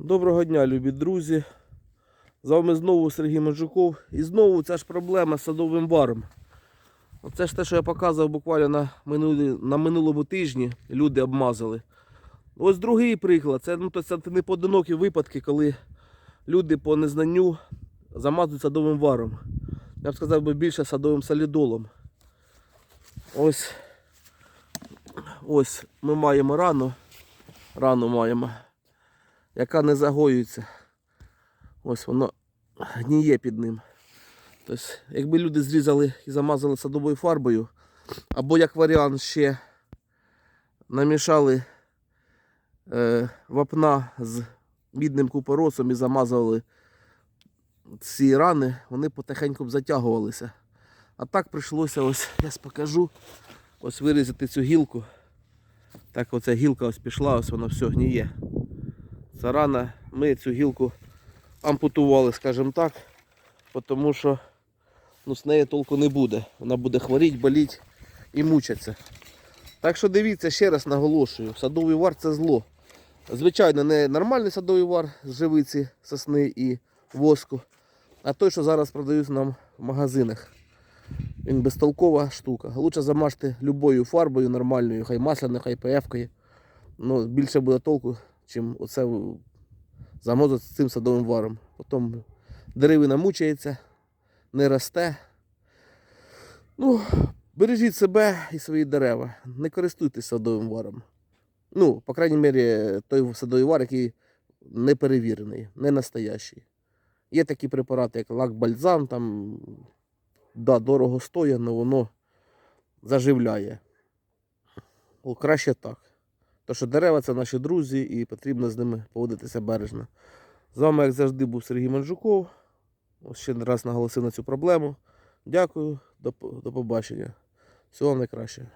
Доброго дня, любі друзі. З вами знову Сергій Манджуков. І знову ця ж проблема з садовим варом. Оце ж те, що я показував буквально на, минулі, на минулому тижні. Люди обмазали. Ось другий приклад. Це, ну, то це не поодинокі випадки, коли люди по незнанню замазують садовим варом. Я б сказав би більше садовим солідолом. Ось, ось ми маємо рану. Рану маємо яка не загоюється. Ось воно гніє під ним. Тобто, якби люди зрізали і замазали садовою фарбою, або як варіант ще намішали е, вапна з мідним купоросом і замазали ці рани, вони потихеньку б затягувалися. А так прийшлося, ось я покажу, ось вирізати цю гілку. Так оця гілка ось пішла, ось вона все гніє. Ця рана, ми цю гілку ампутували, скажімо так, тому що ну, з неї толку не буде. Вона буде хворіти, боліти і мучитися. Так що дивіться, ще раз наголошую, садовий вар це зло. Звичайно, не нормальний садовий вар з живиці, сосни і воску, а той, що зараз продають нам в магазинах. Він безтолкова штука. Лучше замажте любою фарбою нормальною, хай масляною, хай ПФ-кою. Ну, більше буде толку, чим оце замазати з цим садовим варом. Потім деревина мучається, не росте. Ну, бережіть себе і свої дерева. Не користуйтесь садовим варом. Ну, по крайній мірі, той садовий вар, який не перевірений, не настоящий. Є такі препарати, як лак бальзам, там да, дорого стоїть, але воно заживляє. О, краще так. Тому що дерева це наші друзі і потрібно з ними поводитися бережно. З вами, як завжди, був Сергій Манджуков. Ось ще раз наголосив на цю проблему. Дякую, до, до побачення. Всього вам найкращого.